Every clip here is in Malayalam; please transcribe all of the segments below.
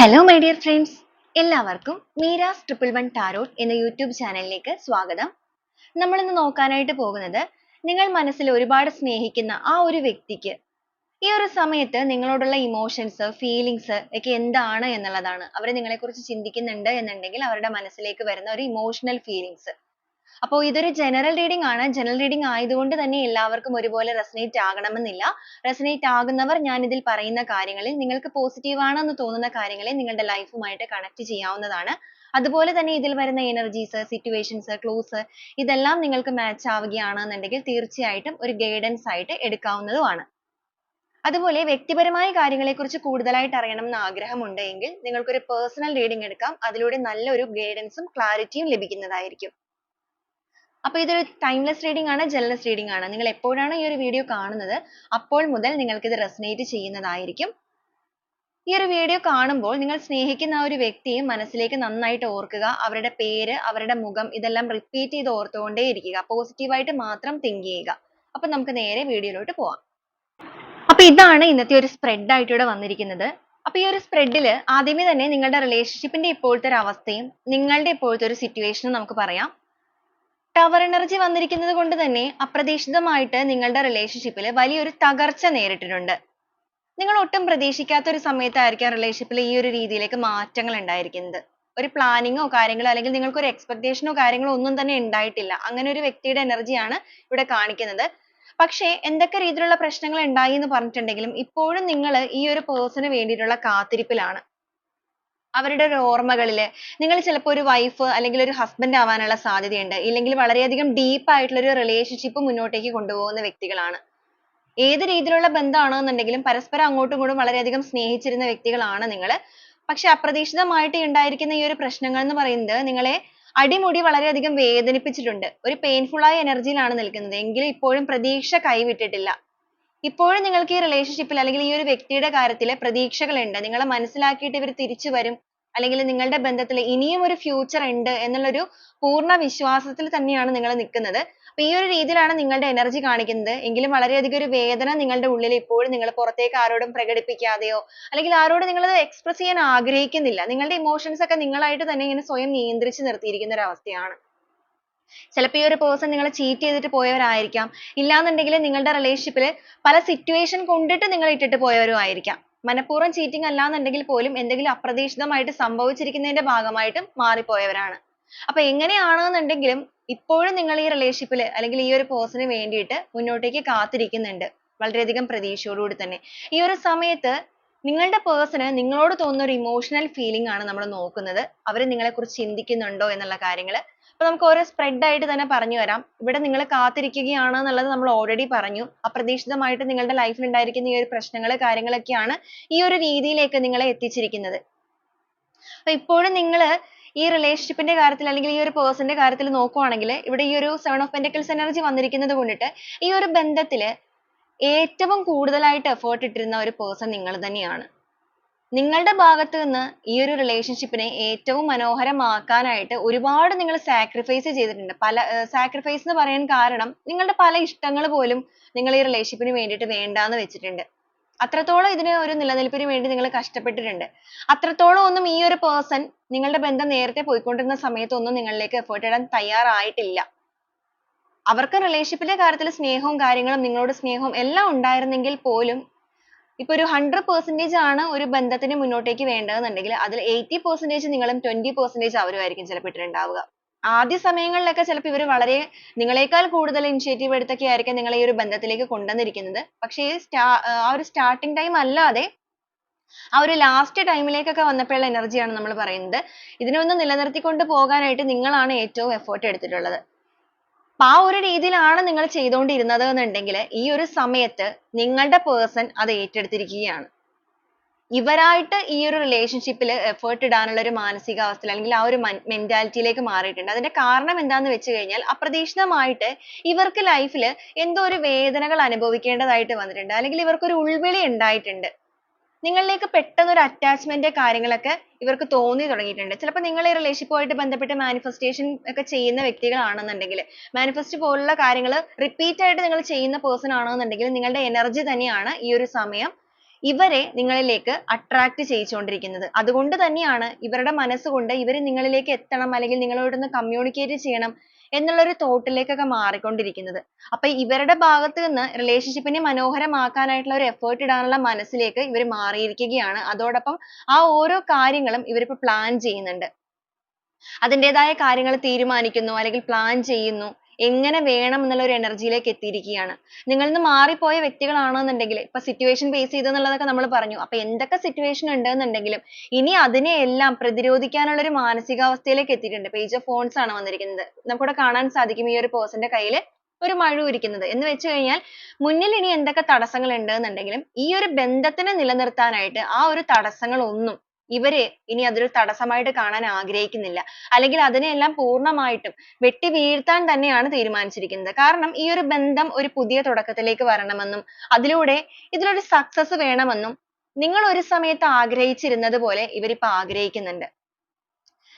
ഹലോ മൈ ഡിയർ ഫ്രണ്ട്സ് എല്ലാവർക്കും മീരാസ് ട്രിപ്പിൾ വൺ ടാരോട്ട് എന്ന യൂട്യൂബ് ചാനലിലേക്ക് സ്വാഗതം. നമ്മൾ ഇന്ന് നോക്കാനായിട്ട് പോകുന്നത് നിങ്ങൾ മനസ്സിൽ ഒരുപാട് സ്നേഹിക്കുന്ന ആ ഒരു വ്യക്തിക്ക്. ഈ ഒരു സമയത്ത് നിങ്ങളോടുള്ള ഇമോഷൻസ് ഫീലിങ്സ് ഒക്കെ എന്താണ് എന്നുള്ളതാണ്. അവർ നിങ്ങളെക്കുറിച്ച് ചിന്തിക്കുന്നുണ്ട് എന്നുണ്ടെങ്കിൽ അവരുടെ മനസ്സിലേക്ക് വരുന്ന ഒരു ഇമോഷണൽ ഫീലിങ്സ് അപ്പോൾ ഇതൊരു general reading ആണ്. ജനറൽ റീഡിംഗ് ആയതുകൊണ്ട് തന്നെ എല്ലാവർക്കും ഒരുപോലെ resonate ആകണമെന്നില്ല. resonate ആകുന്നവർ ഞാൻ ഇതിൽ പറയുന്ന കാര്യങ്ങളിൽ നിങ്ങൾക്ക് positive ആണെന്ന് തോന്നുന്ന കാര്യങ്ങളെ നിങ്ങളുടെ life ലൈഫുമായിട്ട് connect ചെയ്യാവുന്നതാണ്. അതുപോലെ തന്നെ ഇതിൽ വരുന്ന energies, situations, clues ഇതെല്ലാം നിങ്ങൾക്ക് മാച്ച് ആവുകയാണെന്നുണ്ടെങ്കിൽ തീർച്ചയായിട്ടും ഒരു guidance ആയിട്ട് എടുക്കാവുന്നതുമാണ്. അതുപോലെ വ്യക്തിപരമായ കാര്യങ്ങളെക്കുറിച്ച് കൂടുതലായിട്ട് അറിയണം എന്ന് ആഗ്രഹമുണ്ടെങ്കിൽ നിങ്ങൾക്കൊരു പേഴ്സണൽ റീഡിംഗ് എടുക്കാം. അതിലൂടെ നല്ലൊരു ഗൈഡൻസും ക്ലാരിറ്റിയും ലഭിക്കുന്നതായിരിക്കും. അപ്പോൾ ഇതൊരു ടൈംലെസ് റീഡിംഗ് ആണ് ജെൽലെസ് റീഡിംഗ് ആണ്. നിങ്ങൾ എപ്പോഴാണ് ഈ ഒരു വീഡിയോ കാണുന്നത് അപ്പോൾ മുതൽ നിങ്ങൾക്ക് ഇത് റെസനേറ്റ് ചെയ്യുന്നതായിരിക്കും. ഈ ഒരു വീഡിയോ കാണുമ്പോൾ നിങ്ങൾ സ്നേഹിക്കുന്ന ഒരു വ്യക്തിയെ മനസ്സിലേക്ക് നന്നായിട്ട് ഓർക്കുക അവരുടെ പേര് അവരുടെ മുഖം ഇതെല്ലാം റിപ്പീറ്റ് ചെയ്ത് ഓർത്തുകൊണ്ടേ പോസിറ്റീവായിട്ട് മാത്രം തിങ്ക് ചെയ്യുക. അപ്പോൾ നമുക്ക് നേരെ വീഡിയോയിലോട്ട് പോവാം. അപ്പോൾ ഇതാണ് ഇന്നത്തെ ഒരു സ്പ്രെഡ് ആയിട്ട് വന്നിരിക്കുന്നത്. അപ്പോൾ ഈ ഒരു സ്പ്രെഡിൽ ആദ്യമേ തന്നെ നിങ്ങളുടെ റിലേഷൻഷിപ്പിന്റെ ഇപ്പോഴത്തെ ഒരു അവസ്ഥയും നിങ്ങളുടെ ഇപ്പോഴത്തെ ഒരു സിറ്റുവേഷനും നമുക്ക് പറയാം. ടവർ എനർജി വന്നിരിക്കുന്നത് കൊണ്ട് തന്നെ അപ്രതീക്ഷിതമായിട്ട് നിങ്ങളുടെ റിലേഷൻഷിപ്പിൽ വലിയൊരു തകർച്ച നേരിട്ടിട്ടുണ്ട്. നിങ്ങൾ ഒട്ടും പ്രതീക്ഷിക്കാത്ത ഒരു സമയത്തായിരിക്കാം റിലേഷൻഷിപ്പിൽ ഈ ഒരു രീതിയിലേക്ക് മാറ്റങ്ങൾ ഉണ്ടായിരിക്കുന്നത്. ഒരു പ്ലാനിങ്ങോ കാര്യങ്ങളോ അല്ലെങ്കിൽ നിങ്ങൾക്ക് ഒരു എക്സ്പെക്ടേഷനോ കാര്യങ്ങളോ ഒന്നും തന്നെ ഉണ്ടായിട്ടില്ല. അങ്ങനെ ഒരു വ്യക്തിയുടെ എനർജിയാണ് ഇവിടെ കാണിക്കുന്നത്. പക്ഷേ എന്തൊക്കെ രീതിയിലുള്ള പ്രശ്നങ്ങൾ ഉണ്ടായി എന്ന് പറഞ്ഞിട്ടുണ്ടെങ്കിലും ഇപ്പോഴും നിങ്ങൾ ഈ ഒരു പേഴ്സണ് വേണ്ടിയിട്ടുള്ള കാത്തിരിപ്പിലാണ്. അവരുടെ ഒരു ഓർമ്മകളിൽ നിങ്ങൾ ചിലപ്പോൾ ഒരു വൈഫ് അല്ലെങ്കിൽ ഒരു ഹസ്ബൻഡ് ആവാനുള്ള സാധ്യതയുണ്ട്. ഇല്ലെങ്കിൽ വളരെയധികം ഡീപ്പ് ആയിട്ടുള്ള ഒരു റിലേഷൻഷിപ്പ് മുന്നോട്ടേക്ക് കൊണ്ടുപോകുന്ന വ്യക്തികളാണ്. ഏത് രീതിയിലുള്ള ബന്ധമാണെന്നുണ്ടെങ്കിലും പരസ്പരം അങ്ങോട്ടും ഇങ്ങോട്ടും വളരെയധികം സ്നേഹിച്ചിരുന്ന വ്യക്തികളാണ് നിങ്ങൾ പക്ഷെ അപ്രതീക്ഷിതമായിട്ട് ഉണ്ടായിരിക്കുന്ന ഈ ഒരു പ്രശ്നങ്ങൾ എന്ന് പറയുന്നത് നിങ്ങളെ അടിമുടി വളരെയധികം വേദനിപ്പിച്ചിട്ടുണ്ട്. ഒരു പെയിൻഫുൾ ആയ എനർജിയിലാണ് നിൽക്കുന്നത്. എങ്കിലും ഇപ്പോഴും പ്രതീക്ഷ കൈവിട്ടിട്ടില്ല. ഇപ്പോഴും നിങ്ങൾക്ക് ഈ റിലേഷൻഷിപ്പിൽ അല്ലെങ്കിൽ ഈ ഒരു വ്യക്തിയുടെ കാര്യത്തിൽ പ്രതീക്ഷകളുണ്ട്. നിങ്ങളെ മനസ്സിലാക്കിയിട്ട് ഇവർ തിരിച്ചു വരും. അല്ലെങ്കിൽ നിങ്ങളുടെ ബന്ധത്തിൽ ഇനിയും ഒരു ഫ്യൂച്ചർ ഉണ്ട് എന്നുള്ള ഒരു പൂർണ വിശ്വാസത്തിൽ തന്നെയാണ് നിങ്ങൾ നിൽക്കുന്നത് അപ്പോൾ ഈ ഒരു രീതിയിലാണ് നിങ്ങളുടെ എനർജി കാണിക്കുന്നത്. എങ്കിലും വളരെ വളരെയധികം ഒരു വേദന നിങ്ങളുടെ ഉള്ളിൽ ഇപ്പോഴും നിങ്ങൾ പുറത്തേക്ക് ആരോടും പ്രകടിപ്പിക്കാതെയോ അല്ലെങ്കിൽ ആരോടും നിങ്ങൾ എക്സ്പ്രസ് ചെയ്യാൻ ആഗ്രഹിക്കുന്നില്ല. നിങ്ങളുടെ ഇമോഷൻസ് ഒക്കെ നിങ്ങളായിട്ട് തന്നെ ഇങ്ങനെ സ്വയം നിയന്ത്രിച്ച് നിർത്തിയിരിക്കുന്ന ഒരു അവസ്ഥയാണ്. ചിലപ്പോൾ ഈ ഒരു പേഴ്സൺ നിങ്ങളെ ചീറ്റ് ചെയ്തിട്ട് പോയവരായിരിക്കാം. ഇല്ലാന്നുണ്ടെങ്കിൽ നിങ്ങളുടെ റിലേഷൻഷിപ്പിൽ പല സിറ്റുവേഷൻ കൊണ്ടിട്ട് നിങ്ങളെ ഇട്ടിട്ട് പോയവരും ആയിരിക്കാം. മനഃപൂർവം ചീറ്റിംഗ് അല്ലാന്നുണ്ടെങ്കിൽ പോലും എന്തെങ്കിലും അപ്രതീക്ഷിതമായിട്ട് സംഭവിച്ചിരിക്കുന്നതിന്റെ ഭാഗമായിട്ടും മാറിപ്പോയവരാണ്. അപ്പൊ എങ്ങനെയാണെന്നുണ്ടെങ്കിലും ഇപ്പോഴും നിങ്ങൾ ഈ റിലേഷൻഷിപ്പിൽ അല്ലെങ്കിൽ ഈ ഒരു പേഴ്സണിന് വേണ്ടിയിട്ട് മുന്നോട്ടേക്ക് കാത്തിരിക്കുന്നുണ്ട്. വളരെയധികം പ്രതീക്ഷയോടുകൂടി തന്നെ. ഈ ഒരു സമയത്ത് നിങ്ങളുടെ പേഴ്സണ് നിങ്ങളോട് തോന്നുന്ന ഒരു ഇമോഷണൽ ഫീലിംഗ് ആണ് നമ്മൾ നോക്കുന്നത്. അവർ നിങ്ങളെക്കുറിച്ച് ചിന്തിക്കുന്നുണ്ടോ എന്നുള്ള കാര്യങ്ങൾ നമുക്ക് ഓരോ spread ആയിട്ട് തന്നെ പറഞ്ഞു വരാം ഇവിടെ നിങ്ങൾ കാത്തിരിക്കുകയാണ് എന്നുള്ളത് നമ്മൾ already പറഞ്ഞു. അപ്രതീക്ഷിതമായിട്ട് നിങ്ങളുടെ life ൽ ഉണ്ടായിരിക്കുന്ന ഈ ഒരു പ്രശ്നങ്ങൾ കാര്യങ്ങളൊക്കെയാണ് ഈ ഒരു രീതിയിലേക്ക് നിങ്ങളെ എത്തിച്ചിരിക്കുന്നത്. അപ്പോൾ ഇപ്പോഴും നിങ്ങൾ ഈ relationship ന്റെ കാര്യത്തിൽ അല്ലെങ്കിൽ ഈ ഒരു person ന്റെ കാര്യത്തിൽ നോക്കുവാണെങ്കിൽ ഇവിടെ ഈ ഒരു seven of pentacles energy വന്നിരിക്കുന്നത് കൊണ്ടിട്ട് ഈ ഒരു ബന്ധത്തിൽ ഏറ്റവും കൂടുതലായിട്ട് effort ഇട്ടിരുന്ന ഒരു person നിങ്ങൾ തന്നെയാണ്. നിങ്ങളുടെ ഭാഗത്ത് നിന്ന് ഈ ഒരു റിലേഷൻഷിപ്പിനെ ഏറ്റവും മനോഹരമാക്കാനായിട്ട് ഒരുപാട് നിങ്ങൾ സാക്രിഫൈസ് ചെയ്തിട്ടുണ്ട്. പല സാക്രിഫൈസ് എന്ന് പറയാൻ കാരണം നിങ്ങളുടെ പല ഇഷ്ടങ്ങൾ പോലും നിങ്ങൾ ഈ റിലേഷൻഷിപ്പിന് വേണ്ടിയിട്ട് വേണ്ടാന്ന് വെച്ചിട്ടുണ്ട്. അത്രത്തോളം ഇതിന് ഒരു നിലനിൽപ്പിന് വേണ്ടി നിങ്ങൾ കഷ്ടപ്പെട്ടിട്ടുണ്ട്. അത്രത്തോളം ഒന്നും ഈ ഒരു പേഴ്സൺ നിങ്ങളുടെ ബന്ധം നേരത്തെ പോയിക്കൊണ്ടിരുന്ന സമയത്തൊന്നും നിങ്ങളിലേക്ക് എഫേർട്ട് ഇടാൻ തയ്യാറായിട്ടില്ല. അവർക്ക് റിലേഷൻഷിപ്പിന്റെ കാര്യത്തിൽ സ്നേഹവും കാര്യങ്ങളും നിങ്ങളോട് സ്നേഹവും എല്ലാം ഉണ്ടായിരുന്നെങ്കിൽ പോലും ഇപ്പൊ ഒരു hundred percentage ആണ് ഒരു ബന്ധത്തിന് മുന്നോട്ടേക്ക് വേണ്ടതെന്നുണ്ടെങ്കിൽ അതിൽ eighty percentage നിങ്ങളും twenty percentage അവരുമായിരിക്കും ചിലപ്പോൾ ഇട്ടിട്ടുണ്ടാവുക. ആദ്യ സമയങ്ങളിലൊക്കെ ചിലപ്പോൾ ഇവർ വളരെ നിങ്ങളെക്കാൾ കൂടുതൽ ഇനിഷ്യേറ്റീവ് എടുത്തൊക്കെ ആയിരിക്കും നിങ്ങളെ ഈ ഒരു ബന്ധത്തിലേക്ക് കൊണ്ടുവന്നിരിക്കുന്നത്. പക്ഷേ ഈ ആ ഒരു starting time അല്ലാതെ ആ ഒരു last ലാസ്റ്റ് ടൈമിലേക്കൊക്കെ വന്നപ്പോഴുള്ള എനർജിയാണ് നമ്മൾ പറയുന്നത്. ഇതിനെ ഒന്ന് നിലനിർത്തിക്കൊണ്ട് പോകാനായിട്ട് നിങ്ങളാണ് ഏറ്റവും effort എടുത്തിട്ടുള്ളത്. ആ ഒരു രീതിയിലാണ് നിങ്ങൾ ചെയ്തുകൊണ്ടിരുന്നത് എന്നുണ്ടെങ്കിൽ ഈ ഒരു സമയത്ത് നിങ്ങളുടെ പേഴ്സൺ അത് ഏറ്റെടുത്തിരിക്കുകയാണ്. ഇവരായിട്ട് ഈ ഒരു റിലേഷൻഷിപ്പിൽ എഫേർട്ട് ഇടാനുള്ള ഒരു മാനസികാവസ്ഥ അല്ലെങ്കിൽ ആ ഒരു മെന്റാലിറ്റിയിലേക്ക് മാറിയിട്ടുണ്ട്. അതിന്റെ കാരണം എന്താണെന്ന് വെച്ച് കഴിഞ്ഞാൽ അപ്രതീക്ഷിതമായിട്ട് ഇവർക്ക് ലൈഫിൽ എന്തോ ഒരു വേദനകൾ അനുഭവിക്കേണ്ടതായിട്ട് വന്നിട്ടുണ്ട്. അല്ലെങ്കിൽ ഇവർക്ക് ഒരു ഉൾവിളി ഉണ്ടായിട്ടുണ്ട്. നിങ്ങളിലേക്ക് പെട്ടെന്ന് ഒരു അറ്റാച്ച്മെന്റ് കാര്യങ്ങളൊക്കെ ഇവർക്ക് തോന്നി തുടങ്ങിയിട്ടുണ്ട് ചിലപ്പോൾ നിങ്ങൾ ഈ റിലേഷൻഷിപ്പുമായിട്ട് ബന്ധപ്പെട്ട് മാനിഫെസ്റ്റേഷൻ ഒക്കെ ചെയ്യുന്ന വ്യക്തികളാണെന്നുണ്ടെങ്കിൽ മാനിഫെസ്റ്റ് പോലുള്ള കാര്യങ്ങൾ റിപ്പീറ്റ് ആയിട്ട് നിങ്ങൾ ചെയ്യുന്ന പേഴ്സൺ ആണെന്നുണ്ടെങ്കിൽ നിങ്ങളുടെ എനർജി തന്നെയാണ് ഈ ഒരു സമയം ഇവരെ നിങ്ങളിലേക്ക് attract ചെയ്യിച്ചുകൊണ്ടിരിക്കുന്നത്. അതുകൊണ്ട് തന്നെയാണ് ഇവരുടെ മനസ്സുകൊണ്ട് ഇവർ നിങ്ങളിലേക്ക് എത്തണം അല്ലെങ്കിൽ നിങ്ങളോടൊന്ന് communicate ചെയ്യണം എന്നുള്ള ഒരു തോട്ടിലേക്കൊക്കെ ലേക്കൊക്കെ മാറിക്കൊണ്ടിരിക്കുന്നത്. അപ്പൊ ഇവരുടെ ഭാഗത്ത് നിന്ന് റിലേഷൻഷിപ്പിനെ മനോഹരമാക്കാനായിട്ടുള്ള ഒരു effort ഇടാനുള്ള മനസ്സിലേക്ക് ഇവർ മാറിയിരിക്കുകയാണ്. അതോടൊപ്പം ആ ഓരോ കാര്യങ്ങളും ഇവരിപ്പോ പ്ലാൻ ചെയ്യുന്നുണ്ട്. അതിന്റേതായ കാര്യങ്ങൾ തീരുമാനിക്കുന്നു അല്ലെങ്കിൽ പ്ലാൻ ചെയ്യുന്നു. എങ്ങനെ വേണം എന്നുള്ള ഒരു എനർജിയിലേക്ക് ലേക്ക് എത്തിയിരിക്കുകയാണ്. നിങ്ങളിൽ നിന്ന് മാറിപ്പോയ വ്യക്തികളാണെന്നുണ്ടെങ്കിൽ ഇപ്പൊ situation face ചെയ്തു എന്നുള്ളതൊക്കെ നമ്മൾ പറഞ്ഞു. അപ്പൊ എന്തൊക്കെ situation ഉണ്ടെന്നുണ്ടെങ്കിലും ഇനി അതിനെയെല്ലാം പ്രതിരോധിക്കാനുള്ള ഒരു മാനസികാവസ്ഥയിലേക്ക് എത്തിയിട്ടുണ്ട്. page of wands ആണ് വന്നിരിക്കുന്നത്. നമുക്കിവിടെ കാണാൻ സാധിക്കും ഈ ഒരു person ന്റെ കയ്യിൽ ഒരു മഴു ഇരിക്കുന്നത്. എന്ന് വെച്ച് കഴിഞ്ഞാൽ മുന്നിൽ ഇനി എന്തൊക്കെ തടസ്സങ്ങൾ ഉണ്ടെന്നുണ്ടെങ്കിലും ഈ ഒരു ബന്ധത്തിനെ നിലനിർത്താനായിട്ട് ആ ഒരു തടസ്സങ്ങളൊന്നും ഇവർ ഇനി അതൊരു തടസ്സമായിട്ട് കാണാൻ ആഗ്രഹിക്കുന്നില്ല. അല്ലെങ്കിൽ അതിനെയെല്ലാം പൂർണമായിട്ടും വെട്ടി വീഴ്ത്താൻ തന്നെയാണ് തീരുമാനിച്ചിരിക്കുന്നത്. കാരണം ഈ ഒരു ബന്ധം ഒരു പുതിയ തുടക്കത്തിലേക്ക് വരണമെന്നും അതിലൂടെ ഇതിലൊരു success വേണമെന്നും നിങ്ങൾ ഒരു സമയത്ത് ആഗ്രഹിച്ചിരുന്നത് പോലെ ഇവരിപ്പോ ആഗ്രഹിക്കുന്നുണ്ട്.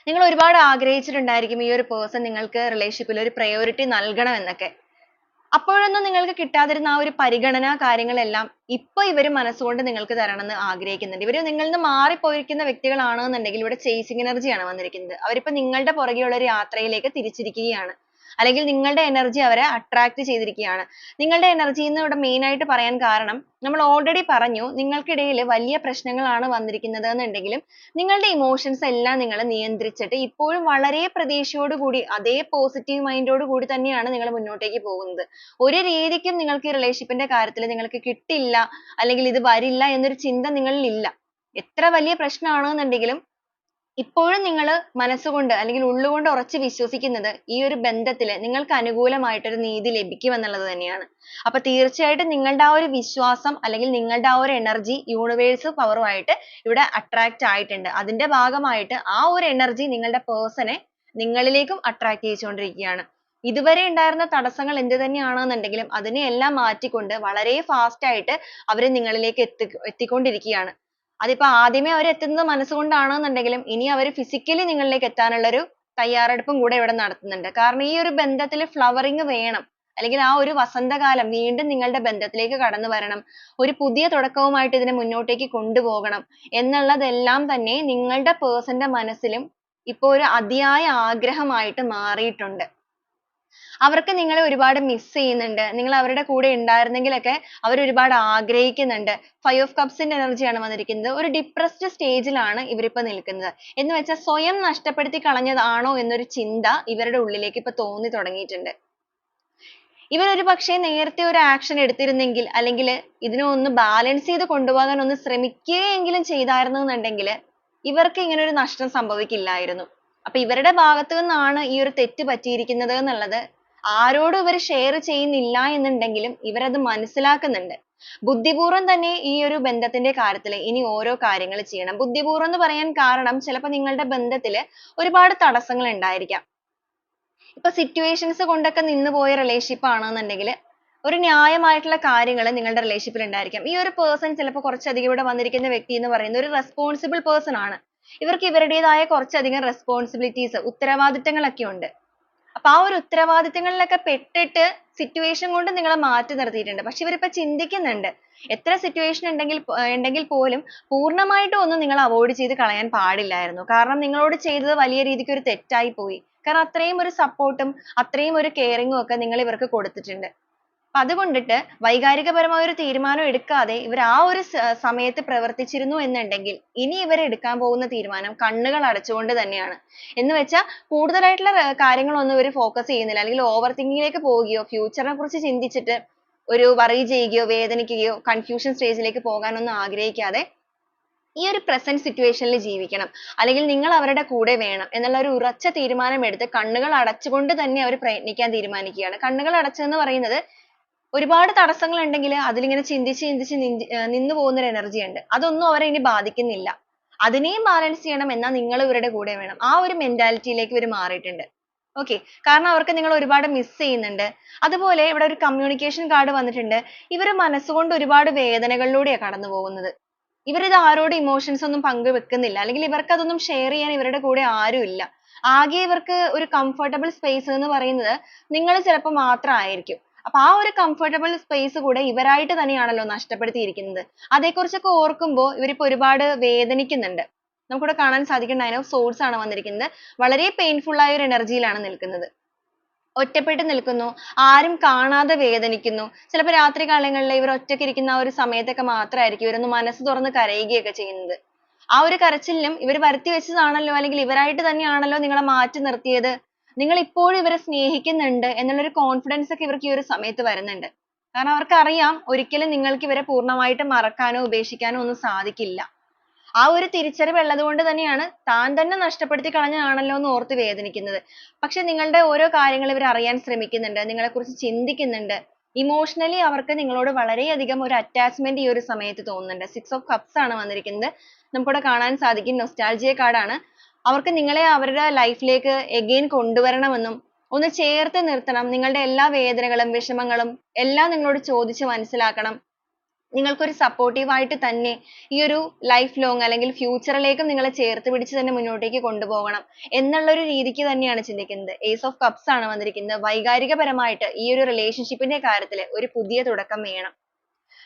നിങ്ങൾ ഒരുപാട് ആഗ്രഹിച്ചിട്ടുണ്ടായിരിക്കും ഈ ഒരു person നിങ്ങൾക്ക് relationship ൽ ഒരു priority നൽകണം എന്നൊക്കെ. അപ്പോഴൊന്നും നിങ്ങൾക്ക് കിട്ടാതിരുന്ന ആ ഒരു പരിഗണന കാര്യങ്ങളെല്ലാം ഇപ്പൊ ഇവർ മനസ്സുകൊണ്ട് നിങ്ങൾക്ക് തരണമെന്ന് ആഗ്രഹിക്കുന്നുണ്ട്. ഇവർ നിങ്ങളിൽ നിന്ന് മാറിപ്പോയിരിക്കുന്ന വ്യക്തികളാണെന്നുണ്ടെങ്കിൽ ഇവിടെ chasing energy ആണ് വന്നിരിക്കുന്നത്. അവരിപ്പോ നിങ്ങളുടെ പുറകെയുള്ള ഒരു യാത്രയിലേക്ക് തിരിച്ചിരിക്കുകയാണ്. അല്ലെങ്കിൽ നിങ്ങളുടെ energy അവരെ attract ചെയ്തിരിക്കുകയാണ്. നിങ്ങളുടെ energy എന്ന് ഇവിടെ main ആയിട്ട് പറയാൻ കാരണം നമ്മൾ already പറഞ്ഞു നിങ്ങൾക്കിടയിൽ വലിയ പ്രശ്നങ്ങളാണ് വന്നിരിക്കുന്നത് എന്നുണ്ടെങ്കിലും നിങ്ങളുടെ emotions എല്ലാം നിങ്ങൾ നിയന്ത്രിച്ചിട്ട് ഇപ്പോഴും വളരെ പ്രതീക്ഷയോടുകൂടി അതേ positive mind ഓട് കൂടി തന്നെയാണ് നിങ്ങൾ മുന്നോട്ടേക്ക് പോകുന്നത്. ഒരു രീതിക്കും നിങ്ങൾക്ക് ഈ relationship ന്റെ കാര്യത്തിൽ നിങ്ങൾക്ക് കിട്ടില്ല അല്ലെങ്കിൽ ഇത് വരില്ല എന്നൊരു ചിന്ത നിങ്ങളിൽ ഇല്ല. എത്ര വലിയ പ്രശ്നമാണെന്നുണ്ടെങ്കിലും ഇപ്പോഴും നിങ്ങൾ മനസ്സുകൊണ്ട് അല്ലെങ്കിൽ ഉള്ളുകൊണ്ട് ഉറച്ച് വിശ്വസിക്കുന്നത് ഈ ഒരു ബന്ധത്തിൽ നിങ്ങൾക്ക് അനുകൂലമായിട്ട് ഒരു നീതി ലഭിക്കും എന്നുള്ളത് തന്നെയാണ്. അപ്പൊ തീർച്ചയായിട്ടും നിങ്ങളുടെ ആ ഒരു വിശ്വാസം അല്ലെങ്കിൽ നിങ്ങളുടെ ആ ഒരു energy universe power ആയിട്ട് ഇവിടെ attract ആയിട്ടുണ്ട്. അതിന്റെ ഭാഗമായിട്ട് ആ ഒരു energy നിങ്ങളുടെ person നെ നിങ്ങളിലേക്കും attract ചെയ്യിച്ചുകൊണ്ടിരിക്കുകയാണ്. ഇതുവരെ ഉണ്ടായിരുന്ന തടസ്സങ്ങൾ എന്ത് തന്നെയാണെന്നുണ്ടെങ്കിലും അതിനെയെല്ലാം മാറ്റിക്കൊണ്ട് വളരെ fast ആയിട്ട് അവർ നിങ്ങളിലേക്ക് എത്തി എത്തിക്കൊണ്ടിരിക്കുകയാണ്. അതിപ്പോ ആദ്യമേ അവർ എത്തുന്നത് മനസ്സുകൊണ്ടാണെന്നുണ്ടെങ്കിലും ഇനി അവർ physically നിങ്ങളിലേക്ക് എത്താനുള്ള ഒരു തയ്യാറെടുപ്പും കൂടെ ഇവിടെ നടത്തുന്നുണ്ട്. കാരണം ഈ ഒരു ബന്ധത്തിൽ flowering വേണം. അല്ലെങ്കിൽ ആ ഒരു വസന്തകാലം വീണ്ടും നിങ്ങളുടെ ബന്ധത്തിലേക്ക് കടന്നു വരണം. ഒരു പുതിയ തുടക്കവുമായിട്ട് ഇതിനെ മുന്നോട്ടേക്ക് കൊണ്ടുപോകണം എന്നുള്ളതെല്ലാം തന്നെ നിങ്ങളുടെ person ന്റെ മനസ്സിലും ഇപ്പോ ഒരു അതിയായ ആഗ്രഹമായിട്ട് മാറിയിട്ടുണ്ട്. അവർക്ക് നിങ്ങളെ ഒരുപാട് miss ചെയ്യുന്നുണ്ട്. നിങ്ങൾ അവരുടെ കൂടെ ഉണ്ടായിരുന്നെങ്കിലൊക്കെ അവർ ഒരുപാട് ആഗ്രഹിക്കുന്നുണ്ട്. five of cups ന്റെ energy ആണ് വന്നിരിക്കുന്നത്. ഒരു depressed stage ഇവർ ഇപ്പോൾ നിൽക്കുന്നത്. എന്ന് വെച്ചാൽ സ്വയം നഷ്ടപ്പെടുത്തി കളഞ്ഞതാണോ എന്നൊരു ചിന്ത ഇവരുടെ ഉള്ളിലേക്ക് ഇപ്പോൾ തോന്നി തുടങ്ങിയിട്ടുണ്ട്. ഇവർ ഒരുപക്ഷേ നേരത്തെ ഒരു action എടുത്തിരുന്നെങ്കിൽ അല്ലെങ്കിൽ ഇതിനെ ഒന്ന് balance ചെയ്ത് കൊണ്ടുപോകാൻ ഒന്ന് ശ്രമിക്കുകയെങ്കിലും ചെയ്തായിരുന്നു എന്നുണ്ടെങ്കിൽ ഇവർക്ക് ഇങ്ങനെ ഒരു നഷ്ടം സംഭവിക്കില്ലായിരുന്നു. അപ്പൊ ഇവരുടെ ഭാഗത്തു നിന്നാണ് ഈ ഒരു തെറ്റ് പറ്റിയിരിക്കുന്നത് എന്നുള്ളത് ആരോടും ഇവർ share ചെയ്യുന്നില്ല എന്നുണ്ടെങ്കിലും ഇവരത് മനസ്സിലാക്കുന്നുണ്ട്. ബുദ്ധിപൂർവം തന്നെ ഈ ഒരു ബന്ധത്തിന്റെ കാര്യത്തിൽ ഇനി ഓരോ കാര്യങ്ങൾ ചെയ്യണം. ബുദ്ധിപൂർവം എന്ന് പറയാൻ കാരണം ചിലപ്പോൾ നിങ്ങളുടെ ബന്ധത്തിൽ ഒരുപാട് തടസ്സങ്ങൾ ഉണ്ടായിരിക്കാം. ഇപ്പൊ situations കൊണ്ടൊക്കെ നിന്നുപോയ relationship ആണെന്നുണ്ടെങ്കിൽ ഒരു ന്യായമായിട്ടുള്ള കാര്യങ്ങൾ നിങ്ങളുടെ relationship ൽ ഉണ്ടായിരിക്കാം. ഈ ഒരു person ചിലപ്പോൾ കുറച്ചധികം ഇവിടെ വന്നിരിക്കുന്ന വ്യക്തി എന്ന് പറയുന്നത് ഒരു responsible person ആണ്. ഇവർക്ക് ഇവരുടേതായ കുറച്ചധികം responsibilities ഉത്തരവാദിത്തങ്ങളൊക്കെ ഉണ്ട്. അപ്പൊ ആ ഒരു ഉത്തരവാദിത്തങ്ങളിലൊക്കെ പെട്ടിട്ട് situation കൊണ്ട് നിങ്ങളെ മാറ്റി നിർത്തിയിട്ടുണ്ട്. പക്ഷെ ഇവരിപ്പോ ചിന്തിക്കുന്നുണ്ട് എത്ര situation ഉണ്ടെങ്കിൽ ഉണ്ടെങ്കിൽ പോലും പൂർണമായിട്ടും ഒന്നും നിങ്ങൾ avoid ചെയ്ത് കളയാൻ പാടില്ലായിരുന്നു. കാരണം നിങ്ങളോട് ചെയ്തത് വലിയ രീതിക്ക് ഒരു തെറ്റായി പോയി. കാരണം അത്രയും ഒരു support ഉം അത്രയും ഒരു caring ഉം ഒക്കെ നിങ്ങൾ ഇവർക്ക് കൊടുത്തിട്ടുണ്ട്. അതുകൊണ്ടിട്ട് വൈകാരികപരമായ ഒരു തീരുമാനം എടുക്കാതെ ഇവർ ആ ഒരു സമയത്ത് പ്രവർത്തിച്ചിരുന്നു എന്നുണ്ടെങ്കിൽ ഇനി ഇവർ എടുക്കാൻ പോകുന്ന തീരുമാനം കണ്ണുകൾ അടച്ചുകൊണ്ട് തന്നെയാണ്. എന്ന് വെച്ചാൽ കൂടുതലായിട്ടുള്ള കാര്യങ്ങളൊന്നും ഇവർ focus ചെയ്യുന്നില്ല അല്ലെങ്കിൽ over thinking ലേക്ക് പോവുകയോ future നെ കുറിച്ച് ചിന്തിച്ചിട്ട് ഒരു worry ചെയ്യുകയോ വേദനിക്കുകയോ confusion stage ലേക്ക് പോകാനൊന്നും ആഗ്രഹിക്കാതെ ഈ ഒരു present situation ൽ ജീവിക്കണം. അല്ലെങ്കിൽ നിങ്ങൾ അവരുടെ കൂടെ വേണം എന്നുള്ള ഒരു ഉറച്ച തീരുമാനം എടുത്ത് കണ്ണുകൾ അടച്ചുകൊണ്ട് തന്നെ അവർ പ്രയത്നിക്കാൻ തീരുമാനിക്കുകയാണ്. കണ്ണുകൾ അടച്ചെന്ന് പറയുന്നത് ഒരുപാട് തടസ്സങ്ങൾ ഉണ്ടെങ്കിൽ അതിലിങ്ങനെ ചിന്തിച്ച് ചിന്തിച്ച് നിന്നു പോകുന്ന ഒരു energy ഉണ്ട്. അതൊന്നും അവരെ ഇനി ബാധിക്കുന്നില്ല. അതിനെയും balance ചെയ്യണം എന്നാൽ നിങ്ങൾ ഇവരുടെ കൂടെ വേണം. ആ ഒരു mentality യിലേക്ക് ഇവർ മാറിയിട്ടുണ്ട്. okay കാരണം അവർക്ക് നിങ്ങളെ ഒരുപാട് miss ചെയ്യുന്നുണ്ട്. അതുപോലെ ഇവിടെ ഒരു communication card വന്നിട്ടുണ്ട്. ഇവർ മനസ്സുകൊണ്ട് ഒരുപാട് വേദനകളിലൂടെയാണ് കടന്നു പോകുന്നത്. ഇവർ ഇത് ആരോടും emotions ഒന്നും പങ്കുവെക്കുന്നില്ല. അല്ലെങ്കിൽ ഇവർക്ക് അതൊന്നും share ചെയ്യാൻ ഇവരുടെ കൂടെ ആരും ഇല്ല ആകെ ഇവർക്ക് ഒരു comfortable space എന്ന് പറയുന്നത് നിങ്ങൾ ചിലപ്പോൾ മാത്രമായിരിക്കും. അപ്പൊ ആ ഒരു comfortable space കൂടെ ഇവരായിട്ട് തന്നെയാണല്ലോ നഷ്ടപ്പെടുത്തിയിരിക്കുന്നത്. അതേക്കുറിച്ചൊക്കെ ഓർക്കുമ്പോൾ ഇവരിപ്പോ ഒരുപാട് വേദനിക്കുന്നുണ്ട്. നമുക്കിവിടെ കാണാൻ സാധിക്കും nine of swords ആണ് വന്നിരിക്കുന്നത്. വളരെ painful ആയ ഒരു energy യിലാണ് നിൽക്കുന്നത്. ഒറ്റപ്പെട്ടു നിൽക്കുന്നു. ആരും കാണാതെ വേദനിക്കുന്നു. ചിലപ്പോൾ രാത്രി കാലങ്ങളിൽ ഇവർ ഒറ്റയ്ക്ക് ഇരിക്കുന്ന ആ ഒരു സമയത്തൊക്കെ മാത്രമായിരിക്കും ഇവരൊന്ന് മനസ്സ് തുറന്ന് കരയുകയൊക്കെ ചെയ്യുന്നത്. ആ ഒരു കരച്ചിലിനും ഇവർ വരുത്തി വെച്ചതാണല്ലോ അല്ലെങ്കിൽ ഇവരായിട്ട് തന്നെയാണല്ലോ നിങ്ങളെ മാറ്റി നിർത്തിയത്. നിങ്ങൾ ഇപ്പോഴും ഇവരെ സ്നേഹിക്കുന്നുണ്ട് എന്നുള്ള ഒരു confidence ഒക്കെ ഇവർക്ക് ഈ ഒരു സമയത്ത് വരുന്നുണ്ട്. കാരണം അവർക്ക് അറിയാം ഒരിക്കലും നിങ്ങൾക്ക് ഇവരെ പൂർണമായിട്ട് മറക്കാനോ ഉപേക്ഷിക്കാനോ ഒന്നും സാധിക്കില്ല. ആ ഒരു തിരിച്ചറിവ് ഉള്ളതുകൊണ്ട് തന്നെയാണ് താൻ തന്നെ നഷ്ടപ്പെടുത്തി കളഞ്ഞതാണല്ലോ എന്ന് ഓർത്ത് വേദനിക്കുന്നത്. പക്ഷേ നിങ്ങളുടെ ഓരോ കാര്യങ്ങൾ ഇവർ അറിയാൻ ശ്രമിക്കുന്നുണ്ട്. നിങ്ങളെക്കുറിച്ച് ചിന്തിക്കുന്നുണ്ട്. emotionally അവർക്ക് നിങ്ങളോട് വളരെയധികം ഒരു attachment ഈ ഒരു സമയത്ത് തോന്നുന്നുണ്ട്. six of cups ആണ് വന്നിരിക്കുന്നത്. നമുക്കിവിടെ കാണാൻ സാധിക്കും nostalgia card ആണ്. അവർക്ക് നിങ്ങളെ അവരുടെ ലൈഫിലേക്ക് ലേക്ക് again കൊണ്ടുവരണമെന്നും ഒന്ന് ചേർത്ത് നിർത്തണം. നിങ്ങളുടെ എല്ലാ വേദനകളും വിഷമങ്ങളും എല്ലാം നിങ്ങളോട് ചോദിച്ച് മനസ്സിലാക്കണം. നിങ്ങൾക്കൊരു supportive ആയിട്ട് തന്നെ ഈ ഒരു ലൈഫ് long അല്ലെങ്കിൽ ഫ്യൂച്ചറിലേക്കും ലേക്കും നിങ്ങളെ ചേർത്ത് പിടിച്ച് തന്നെ മുന്നോട്ടേക്ക് കൊണ്ടുപോകണം എന്നുള്ള ഒരു രീതിക്ക് തന്നെയാണ് ചിന്തിക്കുന്നത്. ace ഓഫ് കപ്സ് ആണ് വന്നിരിക്കുന്നത്. വൈകാരികപരമായിട്ട് ഈ ഒരു relationship ന്റെ കാര്യത്തിൽ ഒരു പുതിയ തുടക്കം വേണം.